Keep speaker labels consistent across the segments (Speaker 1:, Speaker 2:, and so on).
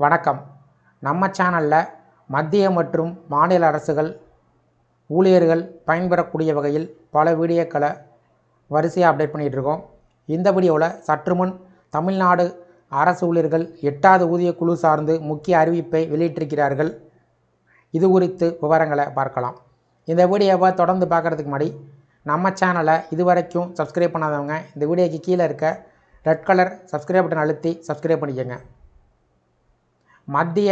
Speaker 1: வணக்கம். நம்ம சேனலில் மத்திய மற்றும் மாநில அரசுகள் ஊழியர்கள் பயன்பெறக்கூடிய வகையில் பல வீடியோக்களை வரிசையாக அப்டேட் பண்ணிகிட்டு இருக்கோம். இந்த வீடியோவில் சற்று முன் தமிழ்நாடு அரசு ஊழியர்கள் எட்டாவது ஊதிய குழு சார்ந்து முக்கிய அறிவிப்பை வெளியிட்டிருக்கிறார்கள். இது குறித்து விவரங்களை பார்க்கலாம். இந்த வீடியோவை தொடர்ந்து பார்க்குறதுக்கு முன்னாடி நம்ம சேனலை இதுவரைக்கும் சப்ஸ்கிரைப் பண்ணாதவங்க இந்த வீடியோக்கு கீழே இருக்க ரெட் கலர் சப்ஸ்கிரைப் பட்டன் அழுத்தி சப்ஸ்கிரைப் பண்ணிக்கோங்க. மத்திய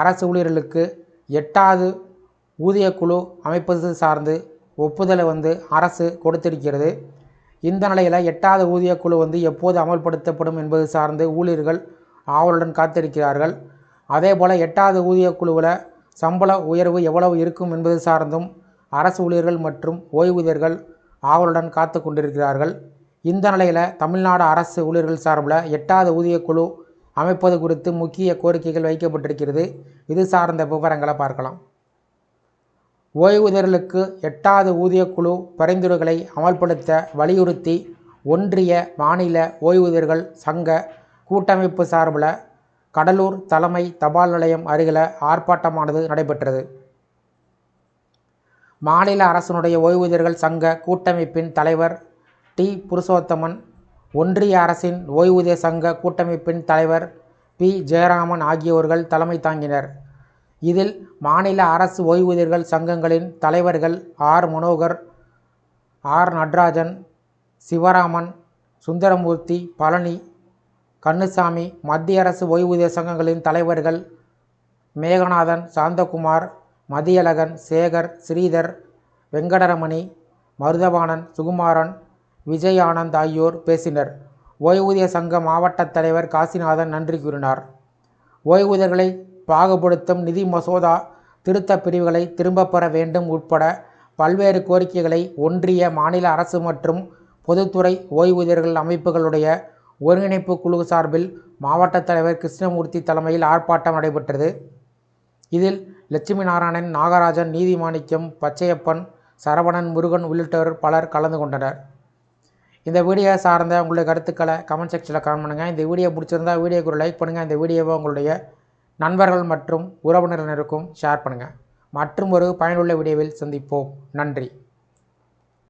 Speaker 1: அரசு ஊழியர்களுக்கு எட்டாவது ஊதியக்குழு அமைப்பது சார்ந்து ஒப்புதலை வந்து அரசு கொடுத்திருக்கிறது. இந்த நிலையில் எட்டாவது ஊதியக்குழு வந்து எப்போது அமல்படுத்தப்படும் என்பது சார்ந்து ஊழியர்கள் ஆவலுடன் காத்திருக்கிறார்கள். அதே போல் எட்டாவது ஊதியக்குழுவில் சம்பள உயர்வு எவ்வளவு இருக்கும் என்பது சார்ந்தும் அரசு ஊழியர்கள் மற்றும் ஓய்வூதியர்கள் ஆவலுடன் காத்து கொண்டிருக்கிறார்கள். இந்த நிலையில் தமிழ்நாடு அரசு ஊழியர்கள் சார்பில் எட்டாவது ஊதியக்குழு அமைப்பது குறித்து முக்கிய கோரிக்கைகள் வைக்கப்பட்டிருக்கிறது. இது சார்ந்த விவரங்களை பார்க்கலாம். ஓய்வூதியர்களுக்கு எட்டாவது ஊதியக்குழு பரிந்துரைகளை அமல்படுத்த வலியுறுத்தி ஒன்றிய மாநில ஓய்வூதியர்கள் சங்க கூட்டமைப்பு சார்பில் கடலூர் தலைமை தபால் நிலையம் அருகில் ஆர்ப்பாட்டமானது நடைபெற்றது. மாநில அரசினுடைய ஓய்வூதியர்கள் சங்க கூட்டமைப்பின் தலைவர் டி. புருஷோத்தமன் ஒன்றிய அரசின் ஓய்வூதிய சங்க கூட்டமைப்பின் தலைவர் பி. ஜெயராமன் ஆகியோர்கள் தலைமை தாங்கினர். இதில் மாநில அரசு ஓய்வூதியர்கள் சங்கங்களின் தலைவர்கள் ஆர். மனோகர் ஆர். நடராஜன் சிவராமன் சுந்தரமூர்த்தி பழனி கண்ணுசாமி மத்திய அரசு ஓய்வூதிய சங்கங்களின் தலைவர்கள் மேகநாதன் சாந்தகுமார் மதியழகன் சேகர் ஸ்ரீதர் வெங்கடரமணி மருதவாணன் சுகுமாரன் விஜய் ஆனந்த் ஆகியோர் பேசினர். ஓய்வூதிய சங்க மாவட்ட தலைவர் காசிநாதன் நன்றி கூறினார். ஓய்வூதியர்களை பாகுபடுத்தும் நிதி மசோதா திருத்த பிரிவுகளை திரும்பப் பெற வேண்டும் உட்பட பல்வேறு கோரிக்கைகளை ஒன்றிய மாநில அரசு மற்றும் பொதுத்துறை ஓய்வூதியர்கள் அமைப்புகளுடைய ஒருங்கிணைப்பு குழு சார்பில் மாவட்ட தலைவர் கிருஷ்ணமூர்த்தி தலைமையில் ஆர்ப்பாட்டம் நடைபெற்றது. இதில் லட்சுமி நாராயணன் நாகராஜன் நீதிமாணிக்கம் பச்சையப்பன் சரவணன் முருகன் உள்ளிட்டோர் பலர் கலந்து கொண்டனர். இந்த வீடியோ சார்ந்த உங்களுடைய கருத்துக்களை கமெண்ட் செக்ஷனில் கமெண்ட் பண்ணுங்கள் இந்த வீடியோ பிடிச்சிருந்தா வீடியோக்கு ஒரு லைக் பண்ணுங்கள் இந்த வீடியோவை உங்களுடைய நண்பர்கள் மற்றும் உறவினரினருக்கும் ஷேர் பண்ணுங்கள் மற்றும் ஒரு பயனுள்ள வீடியோவில் சந்திப்போம். நன்றி.